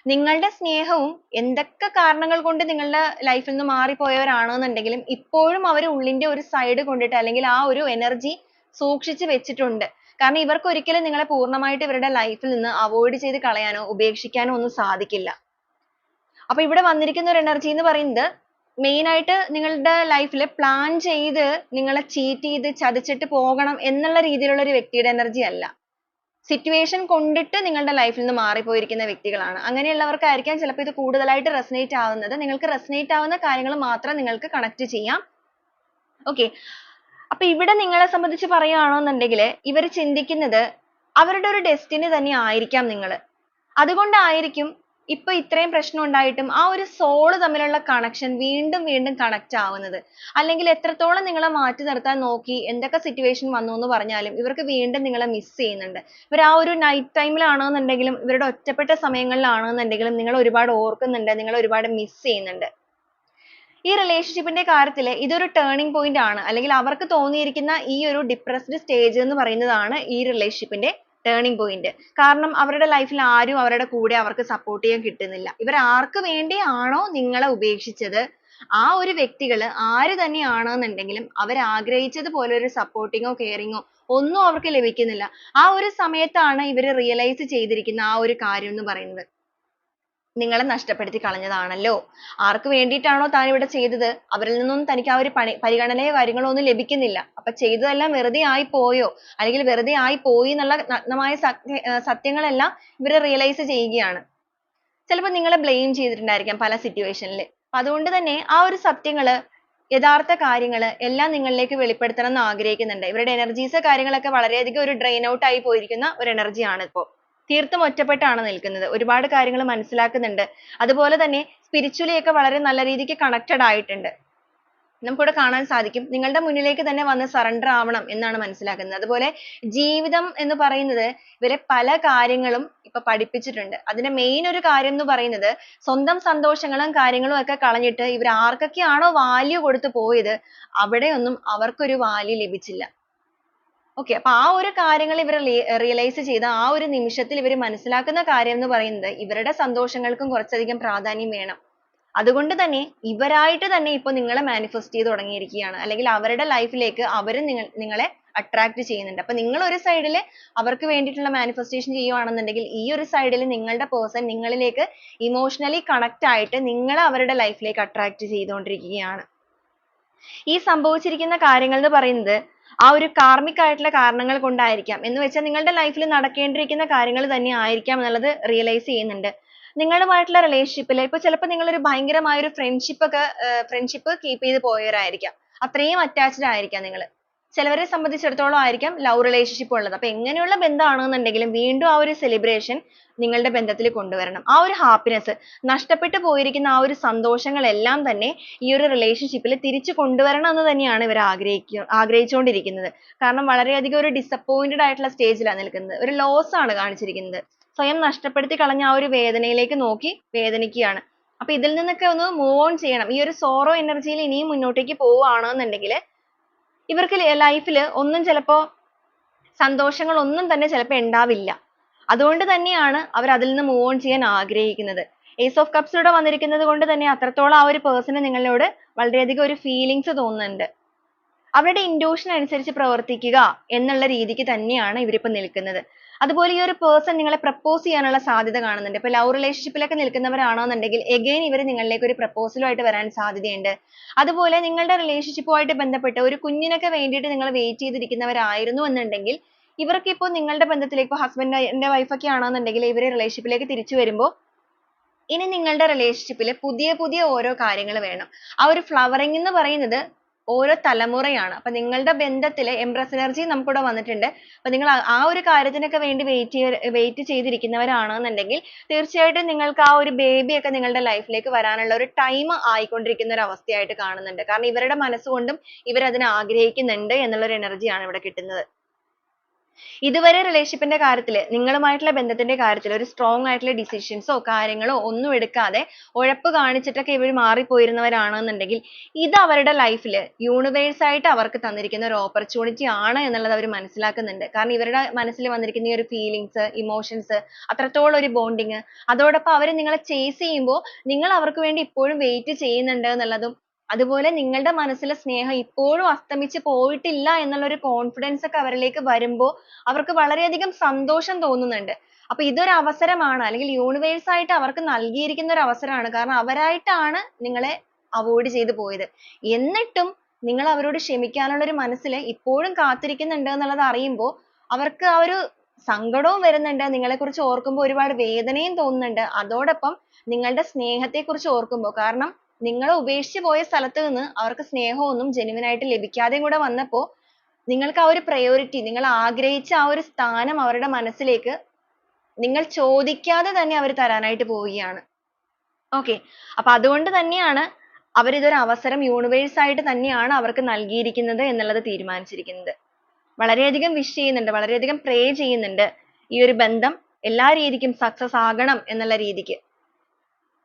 നിങ്ങളുടെ സ്നേഹവും എന്തൊക്കെ കാരണങ്ങൾ കൊണ്ട് നിങ്ങളുടെ ലൈഫിൽ നിന്ന് മാറിപ്പോയവരാണെന്നുണ്ടെങ്കിലും ഇപ്പോഴും അവർ ഉള്ളിന്റെ ഒരു സൈഡ് കൊണ്ടിട്ട് അല്ലെങ്കിൽ ആ ഒരു എനർജി സൂക്ഷിച്ച് വെച്ചിട്ടുണ്ട്. കാരണം ഇവർക്ക് ഒരിക്കലും നിങ്ങളെ പൂർണമായിട്ട് ഇവരുടെ ലൈഫിൽ നിന്ന് അവോയ്ഡ് ചെയ്ത് കളയാനോ ഉപേക്ഷിക്കാനോ ഒന്നും സാധിക്കില്ല. അപ്പോൾ ഇവിടെ വന്നിരിക്കുന്ന ഒരു എനർജി എന്ന് പറയുന്നത് main ആയിട്ട് നിങ്ങളുടെ life പ്ലാൻ ചെയ്ത് നിങ്ങളെ ചീറ്റ് ചെയ്ത് ചതിച്ചിട്ട് പോകണം എന്നുള്ള രീതിയിലുള്ള ഒരു വ്യക്തിയുടെ എനർജി അല്ല. Situation കൊണ്ടിട്ട് നിങ്ങളുടെ ലൈഫിൽ നിന്ന് മാറിപ്പോയിരിക്കുന്ന വ്യക്തികളാണ്. അങ്ങനെയുള്ളവർക്കായിരിക്കാം ചിലപ്പോൾ ഇത് കൂടുതലായിട്ട് resonate ആവുന്നത്. നിങ്ങൾക്ക് resonate ആവുന്ന കാര്യങ്ങൾ മാത്രം നിങ്ങൾക്ക് കണക്ട് ചെയ്യാം. okay. അപ്പോൾ ഇവിടെ നിങ്ങളെ സംബന്ധിച്ച് പറയുകയാണെന്നുണ്ടെങ്കിൽ ഇവർ ചിന്തിക്കുന്നത് അവരുടെ ഒരു destiny തന്നെ ആയിരിക്കാം നിങ്ങൾ. അതുകൊണ്ടായിരിക്കും ഇപ്പൊ ഇത്രയും പ്രശ്നം ഉണ്ടായിട്ടും ആ ഒരു soul തമ്മിലുള്ള connection വീണ്ടും വീണ്ടും connect ആവുന്നത്. അല്ലെങ്കിൽ എത്രത്തോളം നിങ്ങളെ മാറ്റി നിർത്താൻ നോക്കി എന്തൊക്കെ situation വന്നു എന്ന് പറഞ്ഞാലും ഇവർക്ക് വീണ്ടും നിങ്ങളെ miss ചെയ്യുന്നുണ്ട്. ഇവർ ആ ഒരു night time ൽ ഇവരുടെ ഒറ്റപ്പെട്ട സമയങ്ങളിൽ ആണെന്നുണ്ടെങ്കിലും നിങ്ങളെ ഒരുപാട് ഓർക്കുന്നുണ്ട്. നിങ്ങളെ ഒരുപാട് miss ചെയ്യുന്നുണ്ട്. ഈ relationship ന്റെ കാര്യത്തിൽ ഇതൊരു turning point ആണ്. അല്ലെങ്കിൽ അവർക്ക് തോന്നിയിരിക്കുന്ന ഈ ഒരു depressed stage എന്ന് പറയുന്നതാണ് ഈ relationship ന്റെ turning point. കാരണം അവരുടെ life ൽ ആരും അവരുടെ കൂടെ അവർക്ക് support ചെയ്യാൻ കിട്ടുന്നില്ല. ഇവർ ആർക്ക് വേണ്ടിയാണോ നിങ്ങളെ ഉപേക്ഷിച്ചത് ആ ഒരു വ്യക്തികൾ ആര് തന്നെയാണെന്നുണ്ടെങ്കിലും അവർ ആഗ്രഹിച്ചത് പോലെ ഒരു caring ഓ ഒന്നും അവർക്ക് ലഭിക്കുന്നില്ല. ആ ഒരു സമയത്താണ് ഇവർ റിയലൈസ് ചെയ്തിരിക്കുന്ന ആ ഒരു കാര്യം എന്ന് പറയുന്നത്. നിങ്ങളെ നഷ്ടപ്പെടുത്തി കളഞ്ഞതാണല്ലോ. ആർക്ക് വേണ്ടിയിട്ടാണോ താൻ ഇവിടെ ചെയ്തത് അവരിൽ നിന്നും തനിക്ക് ആ ഒരു പണി പരിഗണനയോ കാര്യങ്ങളോ ഒന്നും ലഭിക്കുന്നില്ല. അപ്പൊ ചെയ്തതെല്ലാം വെറുതെ ആയി പോയോ അല്ലെങ്കിൽ വെറുതെ ആയി പോയി എന്നുള്ള നഗ്നമായ സത്യ സത്യങ്ങളെല്ലാം ഇവർ റിയലൈസ് ചെയ്യുകയാണ്. ചിലപ്പോൾ നിങ്ങളെ ബ്ലെയിം ചെയ്തിട്ടുണ്ടായിരിക്കാം പല സിറ്റുവേഷനിൽ അപ്പൊ അതുകൊണ്ട് തന്നെ ആ ഒരു സത്യങ്ങൾ യഥാർത്ഥ കാര്യങ്ങൾ എല്ലാം നിങ്ങളിലേക്ക് വെളിപ്പെടുത്തണം എന്ന് ആഗ്രഹിക്കുന്നുണ്ട്. ഇവരുടെ എനർജീസ് കാര്യങ്ങളൊക്കെ വളരെയധികം ഒരു ഡ്രെയിൻ ഔട്ട് ആയി പോയിരിക്കുന്ന ഒരു എനർജിയാണ് ഇപ്പോൾ. തീർത്തും ഒറ്റപ്പെട്ടാണ് നിൽക്കുന്നത്. ഒരുപാട് കാര്യങ്ങൾ മനസ്സിലാക്കുന്നുണ്ട്. അതുപോലെ തന്നെ spiritually ഒക്കെ വളരെ നല്ല രീതിക്ക് കണക്റ്റഡ് ആയിട്ടുണ്ട്. നമുക്കിവിടെ കാണാൻ സാധിക്കും നിങ്ങളുടെ മുന്നിലേക്ക് തന്നെ വന്ന് സറണ്ടർ ആവണം എന്നാണ് മനസ്സിലാക്കുന്നത്. അതുപോലെ ജീവിതം എന്ന് പറയുന്നത് ഇവരെ പല കാര്യങ്ങളും ഇപ്പൊ പഠിപ്പിച്ചിട്ടുണ്ട്. അതിന്റെ മെയിൻ ഒരു കാര്യം എന്ന് പറയുന്നത് സ്വന്തം സന്തോഷങ്ങളും കാര്യങ്ങളും ഒക്കെ കളഞ്ഞിട്ട് ഇവർ ആർക്കൊക്കെയാണോ വാല്യൂ കൊടുത്ത് പോയത് അവിടെയൊന്നും അവർക്കൊരു വാല്യൂ ലഭിച്ചില്ല. Okay അപ്പോൾ ആ ഒരു കാര്യങ്ങൾ ഇവർ realize ചെയ്ത ആ ഒരു നിമിഷത്തിൽ ഇവർ മനസ്സിലാക്കുന്ന കാര്യം എന്ന് പറയുന്നത് ഇവരുടെ സന്തോഷങ്ങൾക്കും കുറച്ചധികം പ്രാധാന്യം വേണം. അതുകൊണ്ട് തന്നെ ഇവരായിട്ട് തന്നെ ഇപ്പോൾ നിങ്ങളെ manifest ചെയ്ത് തുടങ്ങിയിരിക്കുകയാണ്. അല്ലെങ്കിൽ അവരുടെ life ലേക്ക് നിങ്ങൾ നിങ്ങളെ attract ചെയ്യുന്നുണ്ട്. അപ്പോൾ നിങ്ങൾ ഒരു side അവർക്ക് വേണ്ടിയിട്ടുള്ള manifestation ചെയ്യുകയാണെന്നുണ്ടെങ്കിൽ ഈ ഒരു side നിങ്ങളുടെ person നിങ്ങളിലേക്ക് emotionally connect ആയിട്ട് നിങ്ങളെ അവരുടെ life ലേക്ക് attract ചെയ്തുകൊണ്ടിരിക്കുകയാണ്. ഈ സംഭവിച്ചിരിക്കുന്ന കാര്യങ്ങൾ എന്ന് പറയുന്നത് ആ ഒരു karmic ആയിട്ടുള്ള കാരണങ്ങൾ കൊണ്ടായിരിക്കാം. എന്ന് വെച്ചാൽ നിങ്ങളുടെ life ൽ നടക്കേണ്ടിയിരിക്കുന്ന കാര്യങ്ങൾ തന്നെ ആയിരിക്കാം എന്നുള്ളത് realize ചെയ്യുന്നുണ്ട്. നിങ്ങളുമായിട്ടുള്ള relationship ൽ ഇപ്പോൾ ചിലപ്പോൾ നിങ്ങൾ ഒരു ഭയങ്കരമായ ഒരു friendship ഒക്കെ friendship keep ചെയ്തു പോയവരായിരിക്കാം. അത്രയും attached ആയിരിക്കാം നിങ്ങൾ. ചിലവരെ സംബന്ധിച്ചിടത്തോളം ആയിരിക്കാം ലവ് റിലേഷൻഷിപ്പ് ഉള്ളത്. അപ്പോൾ എങ്ങനെയുള്ള ബന്ധമാണെന്നുണ്ടെങ്കിലും വീണ്ടും ആ ഒരു സെലിബ്രേഷൻ നിങ്ങളുടെ ബന്ധത്തിൽ കൊണ്ടുവരണം. ആ ഒരു happiness നഷ്ടപ്പെട്ടു പോയിരിക്കുന്ന ആ ഒരു സന്തോഷങ്ങളെല്ലാം തന്നെ ഈ ഒരു റിലേഷൻഷിപ്പിൽ തിരിച്ചു കൊണ്ടുവരണം എന്ന് തന്നെയാണ് ഇവർ ആഗ്രഹിക്കുക ആഗ്രഹിച്ചുകൊണ്ടിരിക്കുന്നത്. കാരണം വളരെയധികം ഒരു ഡിസപ്പോയിന്റഡ് ആയിട്ടുള്ള സ്റ്റേജിലാണ് ലാണ് നിൽക്കുന്നത്. ഒരു ലോസ് ആണ് കാണിച്ചിരിക്കുന്നത്. സ്വയം നഷ്ടപ്പെടുത്തി കളഞ്ഞ ആ ഒരു വേദനയിലേക്ക് നോക്കി വേദനിക്കുകയാണ്. അപ്പോൾ ഇതിൽ നിന്നൊക്കെ ഒന്ന് മൂവ് ഓൺ ചെയ്യണം. ഈ ഒരു സോറോ എനർജിയിൽ ഇനിയും മുന്നോട്ടേക്ക് പോവുകയാണെന്നുണ്ടെങ്കിൽ ഇവർക്ക് life ൽ ഒന്നും ചിലപ്പോ സന്തോഷങ്ങൾ ഒന്നും തന്നെ ചിലപ്പോ ഉണ്ടാവില്ല. അതുകൊണ്ട് തന്നെയാണ് അവർ അതിൽ നിന്ന് മൂവ് ഓൺ ചെയ്യാൻ ആഗ്രഹിക്കുന്നത് ഏസ് ഓഫ് ഇവിടെ വന്നിരിക്കുന്നത് കൊണ്ട് തന്നെ അത്രത്തോളം ആ ഒരു പേഴ്സണ് നിങ്ങളോട് വളരെയധികം ഒരു ഫീലിങ്സ് തോന്നുന്നുണ്ട് അവരുടെ ഇൻഡ്യൂഷൻ അനുസരിച്ച് പ്രവർത്തിക്കുക എന്നുള്ള രീതിക്ക് തന്നെയാണ് ഇവരിപ്പോൾ നിൽക്കുന്നത്. അതുപോലെ ഈ ഒരു പേഴ്സൺ നിങ്ങളെ പ്രപ്പോസ് ചെയ്യാനുള്ള സാധ്യത കാണുന്നുണ്ട്. ഇപ്പൊ ലവ് റിലേഷൻഷിപ്പിലൊക്കെ നിൽക്കുന്നവരാണെന്നുണ്ടെങ്കിൽ എഗെയിൻ ഇവർ നിങ്ങളിലേക്ക് ഒരു പ്രപ്പോസലുമായിട്ട് വരാൻ സാധ്യതയുണ്ട്. അതുപോലെ നിങ്ങളുടെ റിലേഷൻഷിപ്പുമായിട്ട് ബന്ധപ്പെട്ട് ഒരു കുഞ്ഞിനൊക്കെ വേണ്ടിയിട്ട് നിങ്ങൾ വെയിറ്റ് ചെയ്തിരിക്കുന്നവരായിരുന്നു എന്നുണ്ടെങ്കിൽ ഇവർക്ക് ഇപ്പോൾ നിങ്ങളുടെ ബന്ധത്തിലേക്ക് ഇപ്പോൾ ഹസ്ബൻഡ് ന്റെ വൈഫ് ഒക്കെ ആണെന്നുണ്ടെങ്കിൽ ഇവർ റിലേഷൻഷിപ്പിലേക്ക് തിരിച്ചു വരുമ്പോൾ ഇനി നിങ്ങളുടെ റിലേഷൻഷിപ്പിൽ പുതിയ പുതിയ ഓരോ കാര്യങ്ങൾ വേണം. ആ ഒരു ഫ്ലവറിംഗ് എന്ന് പറയുന്നത് ഓരോ തലമുറയാണ്. അപ്പൊ നിങ്ങളുടെ ബന്ധത്തിൽ എംപ്രസ് എനർജി നമുക്കിവിടെ വന്നിട്ടുണ്ട്. അപ്പൊ നിങ്ങൾ ആ ഒരു കാര്യത്തിനൊക്കെ വേണ്ടി വെയിറ്റ് വെയിറ്റ് ചെയ്തിരിക്കുന്നവരാണെന്നുണ്ടെങ്കിൽ തീർച്ചയായിട്ടും നിങ്ങൾക്ക് ആ ഒരു ബേബിയൊക്കെ ഒക്കെ നിങ്ങളുടെ ലൈഫിലേക്ക് വരാനുള്ള ഒരു ടൈം ആയിക്കൊണ്ടിരിക്കുന്ന ഒരു അവസ്ഥയായിട്ട് കാണുന്നുണ്ട്. കാരണം ഇവരുടെ മനസ്സുകൊണ്ടും ഇവർ അതിനെ ആഗ്രഹിക്കുന്നുണ്ട് എന്നുള്ള ഒരു എനർജിയാണ് ഇവിടെ കിട്ടുന്നത്. ഇതുവരെ റിലേഷൻഷിപ്പിന്റെ കാര്യത്തിൽ നിങ്ങളുമായിട്ടുള്ള ബന്ധത്തിന്റെ കാര്യത്തിൽ ഒരു സ്ട്രോങ് ആയിട്ടുള്ള ഡിസിഷൻസോ കാര്യങ്ങളോ ഒന്നും എടുക്കാതെ ഉഴപ്പ് കാണിച്ചിട്ടൊക്കെ ഇവർ മാറിപ്പോയിരുന്നവരാണെന്നുണ്ടെങ്കിൽ ഇത് അവരുടെ ലൈഫിൽ യൂണിവേഴ്സ് ആയിട്ട് അവർക്ക് തന്നിരിക്കുന്ന ഒരു ഓപ്പർച്യൂണിറ്റി ആണ് എന്നുള്ളത് അവർ മനസ്സിലാക്കുന്നുണ്ട്. കാരണം ഇവരുടെ മനസ്സിൽ വന്നിരിക്കുന്ന ഈ ഒരു ഫീലിങ്സ് ഇമോഷൻസ് അത്രത്തോളം ഒരു ബോണ്ടിങ് അതോടൊപ്പം അവർ നിങ്ങളെ ചേസ് ചെയ്യുമ്പോൾ നിങ്ങൾ അവർക്ക് വേണ്ടി ഇപ്പോഴും വെയിറ്റ് ചെയ്യുന്നുണ്ട് എന്നുള്ളതും അതുപോലെ നിങ്ങളുടെ മനസ്സിലെ സ്നേഹം ഇപ്പോഴും അസ്തമിച്ചു പോയിട്ടില്ല എന്നുള്ള ഒരു കോൺഫിഡൻസ് ഒക്കെ അവരിലേക്ക് വരുമ്പോൾ അവർക്ക് വളരെയധികം സന്തോഷം തോന്നുന്നുണ്ട്. അപ്പൊ ഇതൊരു അവസരമാണ്. അല്ലെങ്കിൽ യൂണിവേഴ്സ് ആയിട്ട് അവർക്ക് നൽകിയിരിക്കുന്ന ഒരു അവസരമാണ്. കാരണം അവരായിട്ടാണ് നിങ്ങളെ അവോയ്ഡ് ചെയ്തു പോയത്. എന്നിട്ടും നിങ്ങൾ അവരോട് ക്ഷമിക്കാനുള്ള ഒരു മനസ്സിൽ ഇപ്പോഴും കാത്തിരിക്കുന്നുണ്ട് എന്നുള്ളത് അറിയുമ്പോൾ അവർക്ക് ആ ഒരു സങ്കടവും വരുന്നുണ്ട്. നിങ്ങളെ കുറിച്ച് ഓർക്കുമ്പോൾ ഒരുപാട് വേദനയും തോന്നുന്നുണ്ട്. അതോടൊപ്പം നിങ്ങളുടെ സ്നേഹത്തെ കുറിച്ച് ഓർക്കുമ്പോൾ കാരണം നിങ്ങളെ ഉപേക്ഷിച്ച് പോയ സ്ഥലത്ത് നിന്ന് അവർക്ക് സ്നേഹമൊന്നും genuine ആയിട്ട് ലഭിക്കാതെയും കൂടെ വന്നപ്പോൾ നിങ്ങൾക്ക് ആ ഒരു priority നിങ്ങൾ ആഗ്രഹിച്ച ആ ഒരു സ്ഥാനം അവരുടെ മനസ്സിലേക്ക് നിങ്ങൾ ചോദിക്കാതെ തന്നെ അവർ തരാനായിട്ട് പോവുകയാണ്. Okay. അപ്പൊ അതുകൊണ്ട് തന്നെയാണ് അവർ ഇതൊരു അവസരം universe ആയിട്ട് തന്നെയാണ് അവർക്ക് നൽകിയിരിക്കുന്നത് എന്നുള്ളത് തീരുമാനിച്ചിരിക്കുന്നത്. വളരെയധികം wish ചെയ്യുന്നുണ്ട് വളരെയധികം pray ചെയ്യുന്നുണ്ട് ഈ ഒരു ബന്ധം എല്ലാ രീതിക്കും success ആകണം എന്നുള്ള രീതിക്ക്.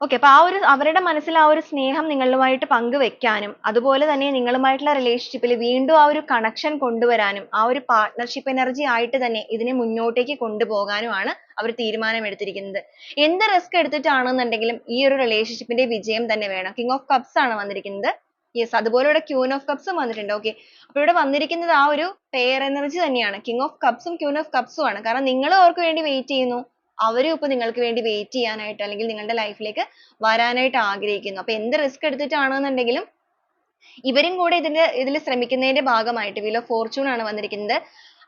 Okay അപ്പൊ ആ ഒരു അവരുടെ മനസ്സിൽ ആ ഒരു സ്നേഹം നിങ്ങളുമായിട്ട് പങ്കുവെക്കാനും അതുപോലെ തന്നെ നിങ്ങളുമായിട്ടുള്ള റിലേഷൻഷിപ്പിൽ വീണ്ടും ആ ഒരു കണക്ഷൻ കൊണ്ടുവരാനും ആ ഒരു partnership എനർജി ആയിട്ട് തന്നെ ഇതിനെ മുന്നോട്ടേക്ക് കൊണ്ടുപോകാനുമാണ് അവർ തീരുമാനം എടുത്തിരിക്കുന്നത് എന്ത് റിസ്ക് എടുത്തിട്ടാണെന്നുണ്ടെങ്കിലും ഈ ഒരു റിലേഷൻഷിപ്പിന്റെ ന്റെ വിജയം തന്നെ വേണം. King ഓഫ് കപ്സ് ആണ് വന്നിരിക്കുന്നത്. യെസ് അതുപോലെ ഇവിടെ ക്യൂൻ ഓഫ് കപ്സും വന്നിട്ടുണ്ട്. Okay അപ്പൊ ഇവിടെ വന്നിരിക്കുന്നത് ആ ഒരു പെയർ എനർജി തന്നെയാണ്. King ഓഫ് കപ്സും ക്യൂൻ ഓഫ് കപ്സും ആണ്. കാരണം നിങ്ങൾ അവർക്ക് വേണ്ടി വെയിറ്റ് ചെയ്യുന്നു. അവരും ഇപ്പൊ നിങ്ങൾക്ക് വേണ്ടി wait ചെയ്യാനായിട്ട് അല്ലെങ്കിൽ നിങ്ങളുടെ life ലേക്ക് വരാനായിട്ട് ആഗ്രഹിക്കുന്നു. അപ്പൊ എന്ത് risk എടുത്തിട്ടാണെന്നുണ്ടെങ്കിലും ഇവരും കൂടെ ഇതിന്റെ ഇതിൽ ശ്രമിക്കുന്നതിന്റെ ഭാഗമായിട്ട് wheel of fortune ആണ് വന്നിരിക്കുന്നത്.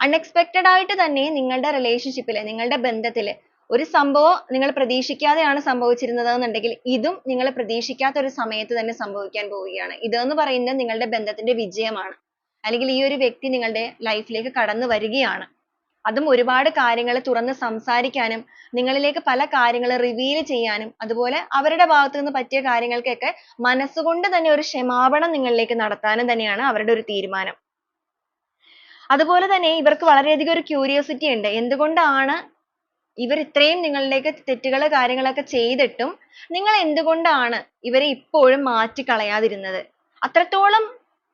Unexpected ആയിട്ട് തന്നെ നിങ്ങളുടെ relationship നിങ്ങളുടെ ബന്ധത്തിൽ ഒരു സംഭവം നിങ്ങൾ പ്രതീക്ഷിക്കാതെയാണ് സംഭവിച്ചിരുന്നത് എന്നുണ്ടെങ്കിൽ ഇതും നിങ്ങൾ പ്രതീക്ഷിക്കാത്ത ഒരു സമയത്ത് തന്നെ സംഭവിക്കാൻ പോവുകയാണ്. ഇത് എന്ന് പറയുന്നത് നിങ്ങളുടെ ബന്ധത്തിന്റെ വിജയമാണ്. അല്ലെങ്കിൽ ഈ ഒരു വ്യക്തി നിങ്ങളുടെ life ലേക്ക് കടന്നു വരികയാണ്. അതും ഒരുപാട് കാര്യങ്ങൾ തുറന്ന് സംസാരിക്കാനും നിങ്ങളിലേക്ക് പല കാര്യങ്ങൾ reveal ചെയ്യാനും അതുപോലെ അവരുടെ ഭാഗത്തു നിന്ന് പറ്റിയ കാര്യങ്ങൾക്കൊക്കെ മനസ്സുകൊണ്ട് തന്നെ ഒരു ക്ഷമാപണം നിങ്ങളിലേക്ക് നടത്താനും തന്നെയാണ് അവരുടെ ഒരു തീരുമാനം. അതുപോലെ തന്നെ ഇവർക്ക് വളരെയധികം ഒരു curiosity ഉണ്ട്. എന്തുകൊണ്ടാണ് ഇവർ ഇത്രയും നിങ്ങളിലേക്ക് തെറ്റുകൾ കാര്യങ്ങളൊക്കെ ചെയ്തിട്ടും നിങ്ങൾ എന്തുകൊണ്ടാണ് ഇവരെ ഇപ്പോഴും മാറ്റി കളയാതിരുന്നത് അത്രത്തോളം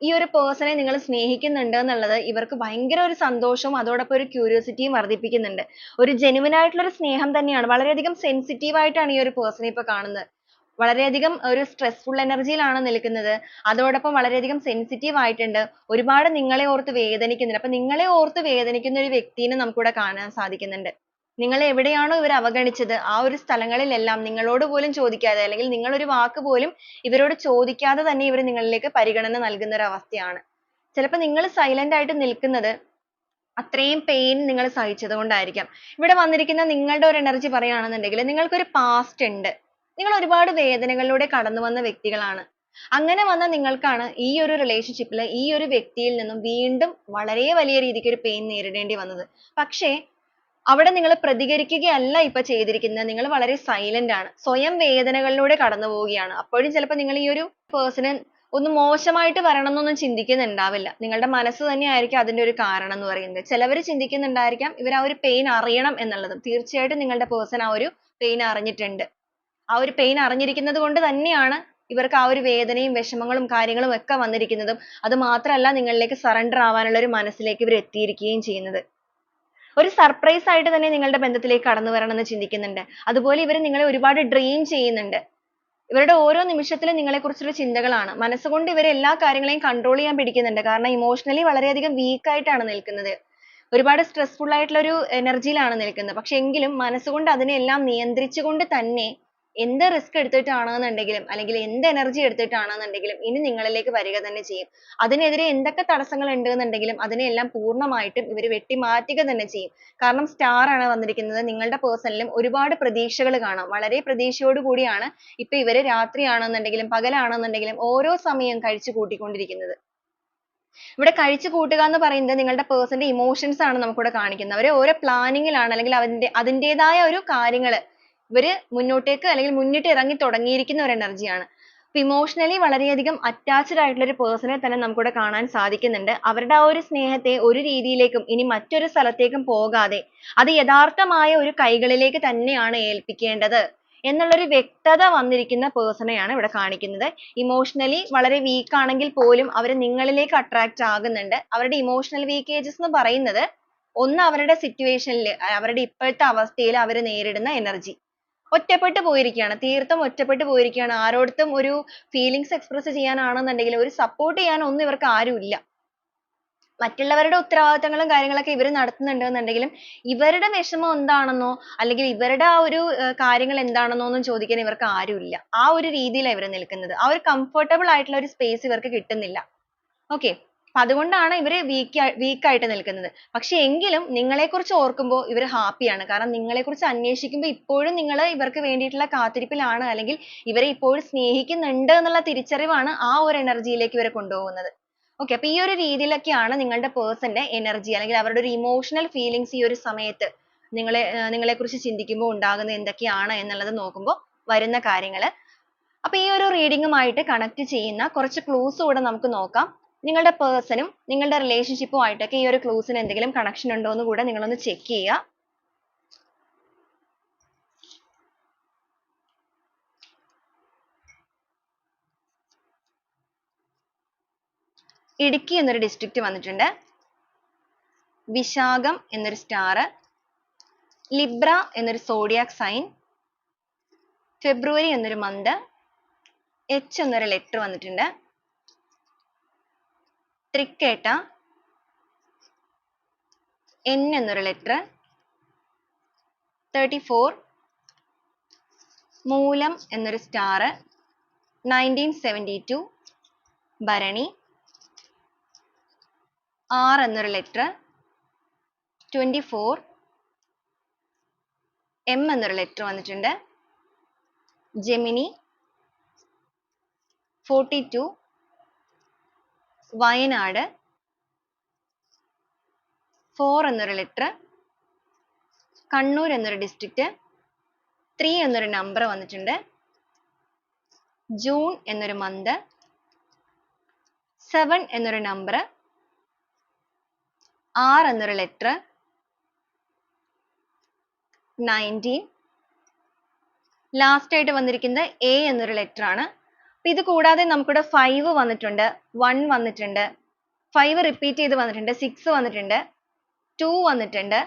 ഈ ഒരു person നെ നിങ്ങൾ സ്നേഹിക്കുന്നുണ്ട് എന്നുള്ളത് ഇവർക്ക് ഭയങ്കര ഒരു സന്തോഷവും അതോടൊപ്പം ഒരു curiosity യും വർദ്ധിപ്പിക്കുന്നുണ്ട്. ഒരു genuine ആയിട്ടുള്ള ഒരു സ്നേഹം തന്നെയാണ്. വളരെയധികം sensitive ആയിട്ടാണ് ഈ ഒരു person നെ ഇപ്പൊ കാണുന്നത്. വളരെയധികം ഒരു stressful energy യിലാണ് നിൽക്കുന്നത്. അതോടൊപ്പം വളരെയധികം sensitive ആയിട്ടുണ്ട്. ഒരുപാട് നിങ്ങളെ ഓർത്ത് വേദനിക്കുന്നുണ്ട്. അപ്പൊ നിങ്ങളെ ഓർത്ത് വേദനിക്കുന്ന ഒരു വ്യക്തിനെ നമുക്കിവിടെ കാണാൻ സാധിക്കുന്നുണ്ട്. നിങ്ങളെ എവിടെയാണോ ഇവർ അവഗണിച്ചത് ആ ഒരു സ്ഥലങ്ങളിലെല്ലാം നിങ്ങളോട് പോലും ചോദിക്കാതെ അല്ലെങ്കിൽ നിങ്ങൾ ഒരു വാക്ക് പോലും ഇവരോട് ചോദിക്കാതെ തന്നെ ഇവർ നിങ്ങളിലേക്ക് പരിഗണന നൽകുന്ന ഒരു അവസ്ഥയാണ് ചിലപ്പോൾ നിങ്ങൾ silent ആയിട്ട് നിൽക്കുന്നത് അത്രയും pain നിങ്ങൾ സഹിച്ചത് കൊണ്ടായിരിക്കാം ഇവിടെ വന്നിരിക്കുന്ന നിങ്ങളുടെ ഒരു energy പറയുകയാണെന്നുണ്ടെങ്കിൽ നിങ്ങൾക്കൊരു past ഉണ്ട്. നിങ്ങൾ ഒരുപാട് വേദനകളിലൂടെ കടന്നു വന്ന വ്യക്തികളാണ്. അങ്ങനെ വന്ന നിങ്ങൾക്കാണ് ഈ ഒരു relationship ൽ ഈ ഒരു വ്യക്തിയിൽ നിന്നും വീണ്ടും വളരെ വലിയ രീതിക്ക് ഒരു pain നേരിടേണ്ടി വന്നത്. പക്ഷേ അവിടെ നിങ്ങൾ പ്രതികരിക്കുകയല്ല ഇപ്പൊ ചെയ്തിരിക്കുന്നത്. നിങ്ങൾ വളരെ silent ആണ്. സ്വയം വേദനകളിലൂടെ കടന്നു പോവുകയാണ്. അപ്പോഴും ചിലപ്പോൾ നിങ്ങൾ ഈ ഒരു person ഒന്ന് മോശമായിട്ട് വരണം എന്നൊന്നും ചിന്തിക്കുന്നുണ്ടാവില്ല. നിങ്ങളുടെ മനസ്സ് തന്നെ ആയിരിക്കും അതിന്റെ ഒരു കാരണം എന്ന് പറയുന്നത്. ചിലവർ ചിന്തിക്കുന്നുണ്ടായിരിക്കാം ഇവർ ആ ഒരു pain അറിയണം എന്നുള്ളതും. തീർച്ചയായിട്ടും നിങ്ങളുടെ person ആ ഒരു pain അറിഞ്ഞിട്ടുണ്ട്. ആ ഒരു pain അറിഞ്ഞിരിക്കുന്നത് കൊണ്ട് തന്നെയാണ് ഇവർക്ക് ആ ഒരു വേദനയും വിഷമങ്ങളും കാര്യങ്ങളും ഒക്കെ വന്നിരിക്കുന്നതും. അത് മാത്രമല്ല നിങ്ങളിലേക്ക് surrender ആവാനുള്ള ഒരു മനസ്സിലേക്ക് ഇവർ എത്തിയിരിക്കുകയും ചെയ്യുന്നത്. ഒരു സർപ്രൈസ് ആയിട്ട് തന്നെ നിങ്ങളുടെ ബന്ധത്തിലേക്ക് കടന്നു വരണമെന്ന് ചിന്തിക്കുന്നുണ്ട്. അതുപോലെ ഇവർ നിങ്ങളെ ഒരുപാട് ഡ്രീം ചെയ്യുന്നുണ്ട്. ഇവരുടെ ഓരോ നിമിഷത്തിലും നിങ്ങളെക്കുറിച്ചുള്ള ചിന്തകളാണ്. മനസ്സുകൊണ്ട് ഇവരെ എല്ലാ കാര്യങ്ങളെയും കൺട്രോൾ ചെയ്യാൻ പിടിക്കുന്നുണ്ട്. കാരണം emotionally വളരെയധികം weak ആയിട്ടാണ് നിൽക്കുന്നത്. ഒരുപാട് സ്ട്രെസ്ഫുൾ ആയിട്ടുള്ള ഒരു എനർജിയിലാണ് യിലാണ് നിൽക്കുന്നത്. പക്ഷെ എങ്കിലും മനസ്സുകൊണ്ട് അതിനെയെല്ലാം നിയന്ത്രിച്ചുകൊണ്ട് തന്നെ എന്ത് risk എടുത്തിട്ടാണെന്നുണ്ടെങ്കിലും അല്ലെങ്കിൽ എന്ത് energy എടുത്തിട്ടാണെന്നുണ്ടെങ്കിലും ഇനി നിങ്ങളിലേക്ക് വരിക തന്നെ ചെയ്യും. അതിനെതിരെ എന്തൊക്കെ തടസ്സങ്ങൾ ഉണ്ടെന്നുണ്ടെങ്കിലും അതിനെയെല്ലാം പൂർണമായിട്ടും ഇവർ വെട്ടിമാറ്റുക തന്നെ ചെയ്യും. കാരണം star ആണ് വന്നിരിക്കുന്നത്. നിങ്ങളുടെ person ലും ഒരുപാട് പ്രതീക്ഷകൾ കാണാം. വളരെ പ്രതീക്ഷയോട് കൂടിയാണ് ഇപ്പൊ ഇവർ രാത്രിയാണെന്നുണ്ടെങ്കിലും പകലാണെന്നുണ്ടെങ്കിലും ഓരോ സമയം കഴിച്ചു കൂട്ടിക്കൊണ്ടിരിക്കുന്നത്. ഇവിടെ കഴിച്ചു കൂട്ടുക എന്ന് പറയുന്നത് നിങ്ങളുടെ person ന്റെ emotions ആണ് നമുക്കിവിടെ കാണിക്കുന്നത്. അവർ ഓരോ planning ലാണ് അല്ലെങ്കിൽ അതിന്റെ അതിന്റേതായ ഒരു കാര്യങ്ങൾ ഇവർ മുന്നോട്ടേക്ക് അല്ലെങ്കിൽ മുന്നിട്ട് ഇറങ്ങി തുടങ്ങിയിരിക്കുന്ന ഒരു energy ആണ്. അപ്പൊ emotionally വളരെയധികം attached ആയിട്ടുള്ള ഒരു person നെ തന്നെ നമുക്കിവിടെ കാണാൻ സാധിക്കുന്നുണ്ട്. അവരുടെ ആ ഒരു സ്നേഹത്തെ ഒരു രീതിയിലേക്കും ഇനി മറ്റൊരു സ്ഥലത്തേക്കും പോകാതെ അത് യഥാർത്ഥമായ ഒരു കൈകളിലേക്ക് തന്നെയാണ് ഏൽപ്പിക്കേണ്ടത് എന്നുള്ള ഒരു വ്യക്തത വന്നിരിക്കുന്ന person നെയാണ് ഇവിടെ കാണിക്കുന്നത്. emotionally വളരെ weak ആണെങ്കിൽ പോലും അവർ നിങ്ങളിലേക്ക് attract ആകുന്നുണ്ട്. അവരുടെ emotional weakages എന്ന് പറയുന്നത് ഒന്ന് അവരുടെ situation ൽ അവരുടെ ഇപ്പോഴത്തെ അവസ്ഥയിൽ അവർ നേരിടുന്ന energy. ഒറ്റപ്പെട്ടു പോയിരിക്കുകയാണ്. തീർത്തും ഒറ്റപ്പെട്ടു പോയിരിക്കുകയാണ്. ആരോടത്തും ഒരു feelings express ചെയ്യാനാണെന്നുണ്ടെങ്കിൽ ഒരു support ചെയ്യാൻ ഒന്നും ഇവർക്ക് ആരുമില്ല. മറ്റുള്ളവരുടെ ഉത്തരവാദിത്തങ്ങളും കാര്യങ്ങളൊക്കെ ഇവർ നടത്തുന്നുണ്ട് എന്നുണ്ടെങ്കിലും ഇവരുടെ വിഷമം എന്താണെന്നോ അല്ലെങ്കിൽ ഇവരുടെ ആ ഒരു കാര്യങ്ങൾ എന്താണെന്നോ ഒന്നും ചോദിക്കാൻ ഇവർക്ക് ആരുമില്ല. ആ ഒരു രീതിയിലാണ് ഇവർ നിൽക്കുന്നത്. ആ ഒരു comfortable ആയിട്ടുള്ള ഒരു space ഇവർക്ക് കിട്ടുന്നില്ല. Okay. അതുകൊണ്ടാണ് ഇവർ weak weak ആയിട്ട് നിൽക്കുന്നത്. പക്ഷേ എങ്കിലും നിങ്ങളെ കുറിച്ച് ഓർക്കുമ്പോൾ ഇവർ happy കാരണം നിങ്ങളെക്കുറിച്ച് അന്വേഷിക്കുമ്പോൾ ഇപ്പോഴും നിങ്ങൾ ഇവർക്ക് വേണ്ടിയിട്ടുള്ള കാത്തിരിപ്പിലാണ്. അല്ലെങ്കിൽ ഇവരെ ഇപ്പോഴും സ്നേഹിക്കുന്നുണ്ട് എന്നുള്ള തിരിച്ചറിവാണ് ആ ഒരു energy യിലേക്ക് ഇവരെ കൊണ്ടുപോകുന്നത്. Okay അപ്പോൾ ഈ ഒരു രീതിയിലൊക്കെയാണ് നിങ്ങളുടെ person ന്റെ energy അല്ലെങ്കിൽ അവരുടെ ഒരു emotional feelings ഈ ഒരു സമയത്ത് നിങ്ങളെ നിങ്ങളെ കുറിച്ച് ചിന്തിക്കുമ്പോൾ ഉണ്ടാകുന്നത് എന്തൊക്കെയാണ് എന്നുള്ളത് നോക്കുമ്പോൾ വരുന്ന കാര്യങ്ങൾ അപ്പോൾ ഈ ഒരു reading കണക്ട് connect ചെയ്യുന്ന കുറച്ച് clues കൂടെ നമുക്ക് നോക്കാം. നിങ്ങളുടെ ഉം നിങ്ങളുടെ ഉം ആയിട്ടൊക്കെ ഈ ഒരു ക്ലൂസിന് എന്തെങ്കിലും കണക്ഷൻ ഉണ്ടോ എന്ന് കൂടെ ഒന്ന് check ചെയ്യുക. ഇടുക്കി എന്നൊരു district വന്നിട്ടുണ്ട്. വിശാഖം എന്നൊരു star ലിബ്ര എന്നൊരു zodiac സൈൻ ഫെബ്രുവരി എന്നൊരു മന്ത് എച്ച് എന്നൊരു ലെറ്റർ വന്നിട്ടുണ്ട്. തൃക്കേട്ട എൻ എന്നൊരു ലെറ്റർ തേർട്ടി ഫോർ മൂലം എന്നൊരു star നയന്റീൻ സെവന്റി ടു ഭരണി ആർ എന്നൊരു ലെറ്റർ ട്വന്റി ഫോർ എം എന്നൊരു ലെറ്റർ വന്നിട്ടുണ്ട്. Gemini forty two Wayanad four എന്നൊരു letter കണ്ണൂർ എന്നൊരു district ത്രീ എന്നൊരു number വന്നിട്ടുണ്ട്. ജൂൺ എന്നൊരു month സെവൻ എന്നൊരു number ആർ എന്നൊരു letter നയന്റീൻ ലാസ്റ്റ് ആയിട്ട് വന്നിരിക്കുന്നത് എ എന്നൊരു letter ആണ്. അപ്പൊ ഇത് കൂടാതെ നമുക്കിവിടെ ഫൈവ് വന്നിട്ടുണ്ട്. വൺ വന്നിട്ടുണ്ട്. ഫൈവ് റിപ്പീറ്റ് ചെയ്ത് വന്നിട്ടുണ്ട്. സിക്സ് വന്നിട്ടുണ്ട്. ടു വന്നിട്ടുണ്ട്.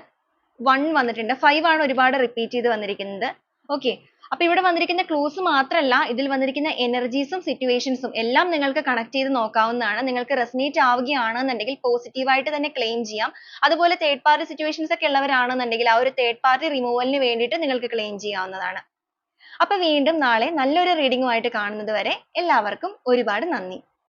വൺ വന്നിട്ടുണ്ട്. ഫൈവ് ആണ് ഒരുപാട് റിപ്പീറ്റ് ചെയ്ത് വന്നിരിക്കുന്നത്. okay. അപ്പൊ ഇവിടെ വന്നിരിക്കുന്ന clues മാത്രമല്ല ഇതിൽ വന്നിരിക്കുന്ന energies ഉം situations ഉം എല്ലാം നിങ്ങൾക്ക് connect ചെയ്ത് നോക്കാവുന്നതാണ്. നിങ്ങൾക്ക് resonate ആവുകയാണെന്നുണ്ടെങ്കിൽ positive ആയിട്ട് തന്നെ claim ചെയ്യാം. അതുപോലെ third party situations ഒക്കെ ഉള്ളവരാണെന്നുണ്ടെങ്കിൽ ആ ഒരു third party removal വേണ്ടിയിട്ട് നിങ്ങൾക്ക് claim ചെയ്യാവുന്നതാണ്. അപ്പൊ വീണ്ടും നാളെ നല്ലൊരു ആയിട്ട് കാണുന്നത് വരെ എല്ലാവർക്കും ഒരുപാട് നന്ദി.